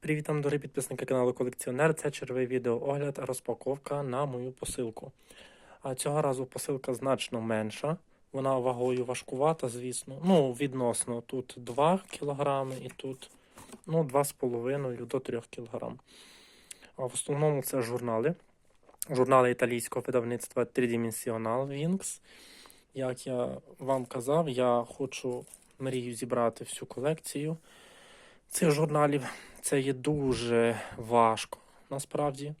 Привіт вам, дорогі підписники каналу Колекціонер. Це черговий відеоогляд, розпаковка на мою посилку. А цього разу посилка значно менша. Вона вагою важкувата, звісно. Ну, відносно. Тут 2 кг і тут ну, 2,5 до 3 кг. А в основному це журнали. Журнали італійського видавництва Tridimensional Wings. Як я вам казав, я хочу мрію зібрати всю колекцію цих журналів. Це є дуже важко насправді.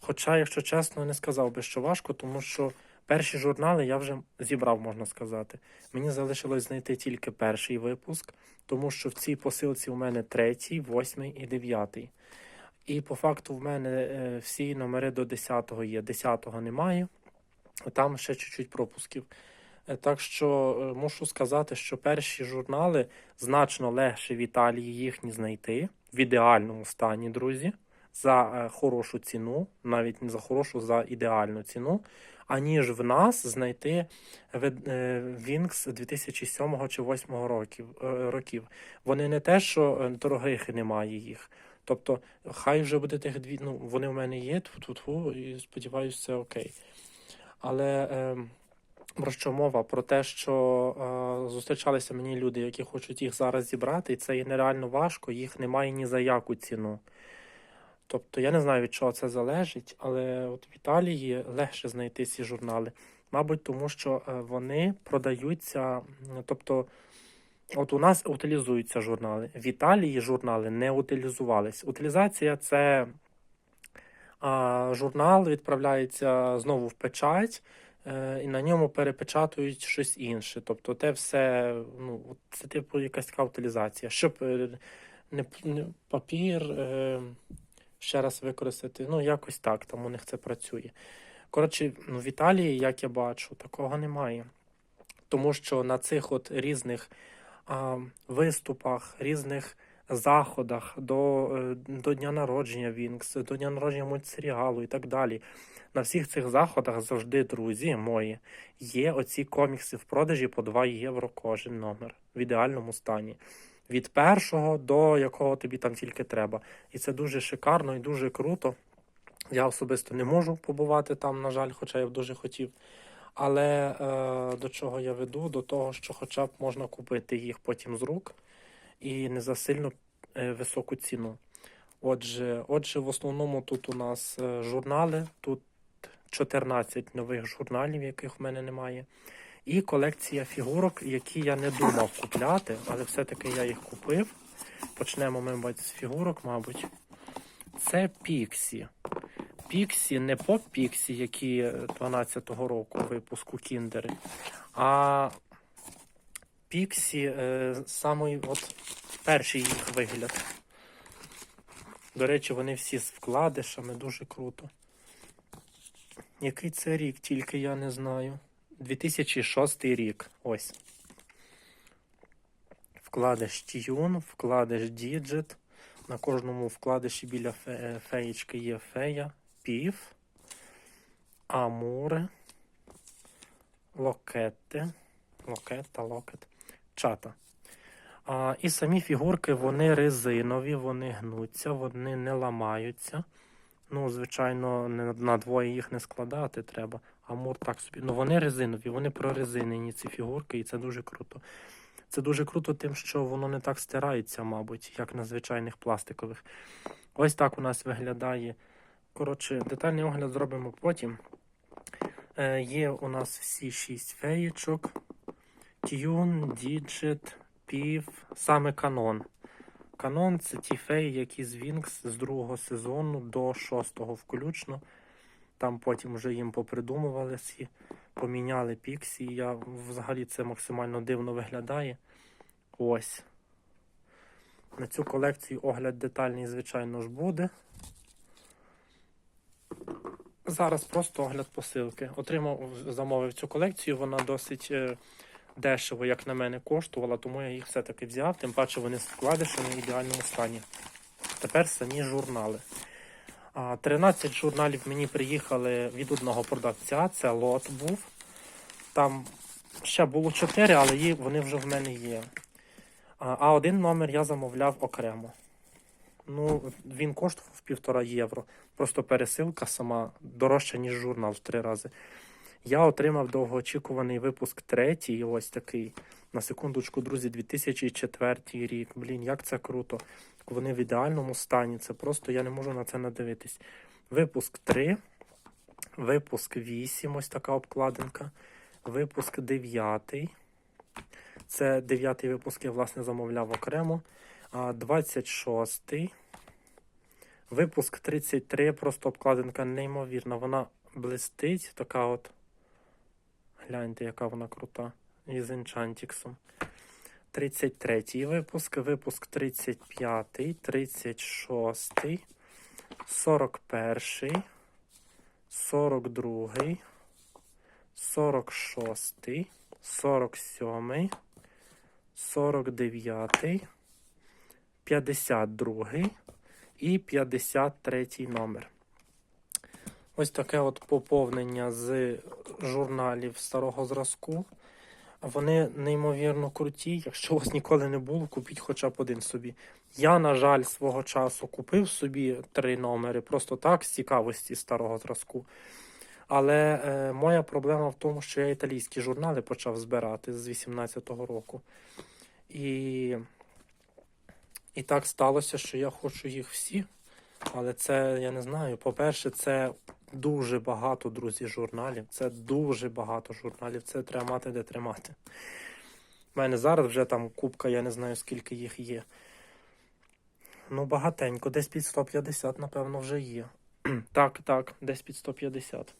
Хоча, якщо чесно, не сказав би, що важко, тому що перші журнали я вже зібрав, можна сказати. Мені залишилось знайти тільки перший випуск, тому що в цій посилці у мене третій, восьмий і дев'ятий. І по факту в мене е, всі номери до 10-го є. 10-го немає, там ще чуть-чуть пропусків. Е, Так що е, мушу сказати, що перші журнали значно легше в Італії їхні знайти в ідеальному стані, друзі, за е, хорошу ціну, навіть не за хорошу, за ідеальну ціну, аніж в нас знайти вид- е, 2007 чи 2008 років, е, років. Вони не те, що е, дорогих немає їх. Тобто, хай вже буде тих дві, ну, вони в мене є, тьфу-тьфу-тьфу, і сподіваюся, це окей. Але е, про що мова? Про те, що е, зустрічалися мені люди, які хочуть їх зараз зібрати, і це є нереально важко, їх немає ні за яку ціну. Тобто я не знаю, від чого це залежить, але от в Італії легше знайти ці журнали. Мабуть, тому що е, вони продаються, тобто, от у нас утилізуються журнали. В Італії журнали не утилізувались. Утилізація це а, журнал відправляється знову в печать, е, і на ньому перепечатують щось інше. Тобто, те все, ну, це типу якась така утилізація. Щоб е, не, не папір е, ще раз використати, ну якось так, там у них це працює. Коротше, ну, в Італії, як я бачу, такого немає. Тому що на цих от різних а, виступах, різних заходах до, е, до дня народження Вінкс, до дня народження мультсеріалу і так далі. На всіх цих заходах завжди, друзі мої, є оці комікси в продажі по 2 євро кожен номер в ідеальному стані. Від першого до якого тобі там тільки треба. І це дуже шикарно і дуже круто. Я особисто не можу побувати там, на жаль, хоча я б дуже хотів. Але е, до чого я веду? До того, що хоча б можна купити їх потім з рук і не за сильно е, високу ціну. Отже, отже, в основному тут у нас е, журнали, тут 14 нових журналів, яких в мене немає. І колекція фігурок, які я не думав купляти, але все-таки я їх купив. Почнемо, мабуть, з фігурок, мабуть. Це Піксі. Піксі, не поп Піксі, які е, 12-го року випуску Кіндери, а Піксі е, самий от перший їх вигляд. До речі, вони всі з вкладишами, дуже круто. Який це рік, тільки я не знаю. 2006 рік. Ось. Вкладиш Тюн, вкладиш Діджит. На кожному вкладиші біля фе- феєчки є фея, пів, амури, локети, локета, локет, чата. А, і самі фігурки вони резинові, вони гнуться, вони не ламаються. Ну, звичайно, не на двоє їх не складати треба. Амур так собі. Ну вони резинові, вони прорезинені, ці фігурки, і це дуже круто. Це дуже круто тим, що воно не так стирається, мабуть, як на звичайних пластикових. Ось так у нас виглядає. Коротше, детальний огляд зробимо потім. Е, є у нас всі шість феєчок. Тюн, Діджит, Пів, саме канон. Канон це ті феї, які з Вінкс з другого сезону до шостого включно. Там потім вже їм попридумували поміняли піксі. Я взагалі це максимально дивно виглядає. Ось. На цю колекцію огляд детальний, звичайно ж, буде. Зараз просто огляд посилки. Отримав, замовив цю колекцію, вона досить е, дешево, як на мене, коштувала, тому я їх все-таки взяв, тим паче вони з в ідеальному стані. Тепер самі журнали. 13 журналів мені приїхали від одного продавця, це лот був. Там ще було 4, але вони вже в мене є. А один номер я замовляв окремо. Ну, він коштував півтора євро. Просто пересилка сама дорожча, ніж журнал в три рази. Я отримав довгоочікуваний випуск третій, ось такий. На секундочку, друзі, 2004 рік. Блін, як це круто. Вони в ідеальному стані. Це просто я не можу на це надивитись. Випуск 3, випуск 8, ось така обкладинка. Випуск 9. Це 9 випуск я, власне, замовляв окремо. А 26. Випуск 33, просто обкладинка неймовірна. Вона блистить, така от. Гляньте, яка вона крута. Із енчантіксом. 33 випуск, випуск 35, 36, 41, 42, 46, 47, 49, 52 і 53 номер. Ось таке от поповнення з журналів старого зразку. Вони неймовірно круті. Якщо у вас ніколи не було, купіть хоча б один собі. Я, на жаль, свого часу купив собі три номери, просто так, з цікавості старого зразку. Але е, моя проблема в тому, що я італійські журнали почав збирати з 18-го року. І, і так сталося, що я хочу їх всі. Але це, я не знаю. По-перше, це дуже багато, друзі, журналів. Це дуже багато журналів. Це треба мати де тримати. У мене зараз вже там кубка, я не знаю, скільки їх є. Ну, багатенько, десь під 150, напевно, вже є. так, так, десь під 150.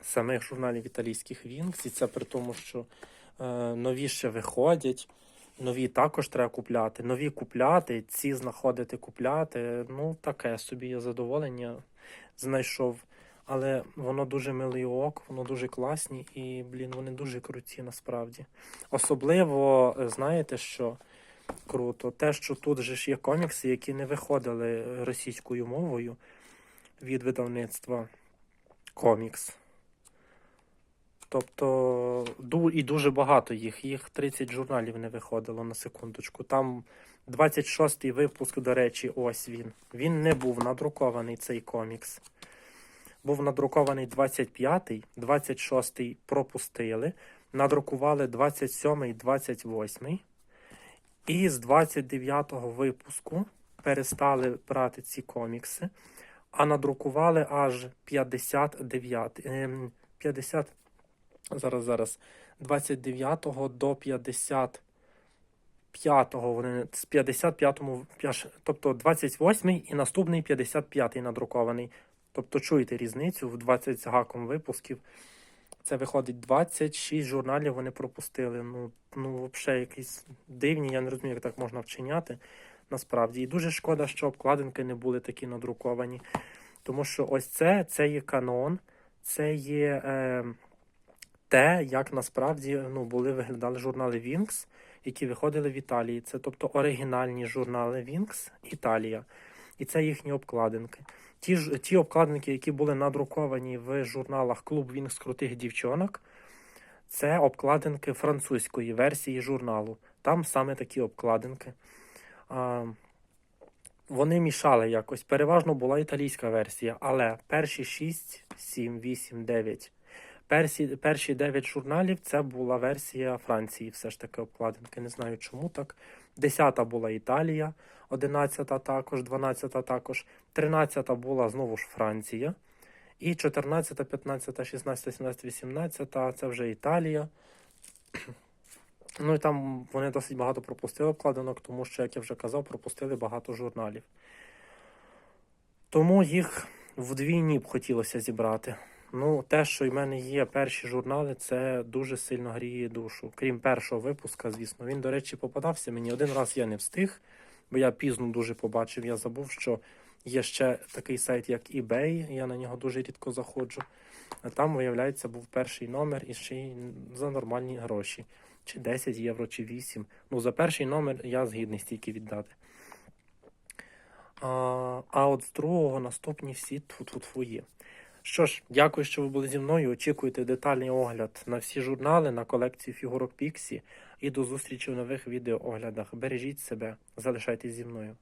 Самих журналів італійських Вінкс. І це при тому, що е, нові ще виходять. Нові також треба купляти. Нові купляти, ці знаходити купляти. Ну, таке собі я задоволення знайшов. Але воно дуже милий ок, воно дуже класні і, блін, вони дуже круті насправді. Особливо, е, знаєте, що круто? Те, що тут же ж є комікси, які не виходили російською мовою від видавництва комікс. Тобто, і дуже багато їх. Їх 30 журналів не виходило на секундочку. Там 26-й випуск, до речі, ось він. Він не був надрукований цей комікс. Був надрукований 25-й, 26-й пропустили. Надрукували 27-й, 28-й. І з 29-го випуску перестали брати ці комікси, а надрукували аж 59 ем, 50 зараз, зараз, 29 до 55 вони з 55-му, тобто 28-й і наступний 55-й надрукований. Тобто чуєте різницю в 20 з гаком випусків. Це виходить 26 журналів вони пропустили. Ну, ну взагалі якісь дивні, я не розумію, як так можна вчиняти. Насправді. І дуже шкода, що обкладинки не були такі надруковані. Тому що ось це, це є канон, це є е, те, як насправді ну, були виглядали журнали Вінкс, які виходили в Італії. Це тобто оригінальні журнали Вінкс Італія. І це їхні обкладинки. Ті ж ті обкладинки, які були надруковані в журналах Клуб Вінкс крутих дівчонок, це обкладинки французької версії журналу. Там саме такі обкладинки. А, вони мішали якось. Переважно була італійська версія, але перші 6, 7, 8, 9. Перші, перші 9 журналів це була версія Франції, все ж таки обкладинки. Не знаю чому так. 10 була Італія, 11 також, 12 також, 13 була знову ж Франція. І 14, 15, 16, 17, 18 це вже Італія. Ну і там вони досить багато пропустили обкладинок, тому що, як я вже казав, пропустили багато журналів. Тому їх вдвійні б хотілося зібрати. Ну, те, що в мене є перші журнали, це дуже сильно гріє душу. Крім першого випуска, звісно. Він, до речі, попадався мені. Один раз я не встиг, бо я пізно дуже побачив. Я забув, що є ще такий сайт, як eBay. Я на нього дуже рідко заходжу. А там, виявляється, був перший номер і ще й за нормальні гроші. Чи 10 євро, чи 8. Ну, за перший номер я згідний стільки віддати. А, а от з другого наступні всі тфу-тфу-тфу є. Що ж, дякую, що ви були зі мною. Очікуйте детальний огляд на всі журнали, на колекцію фігурок Піксі. І до зустрічі в нових відеооглядах. Бережіть себе, залишайтесь зі мною.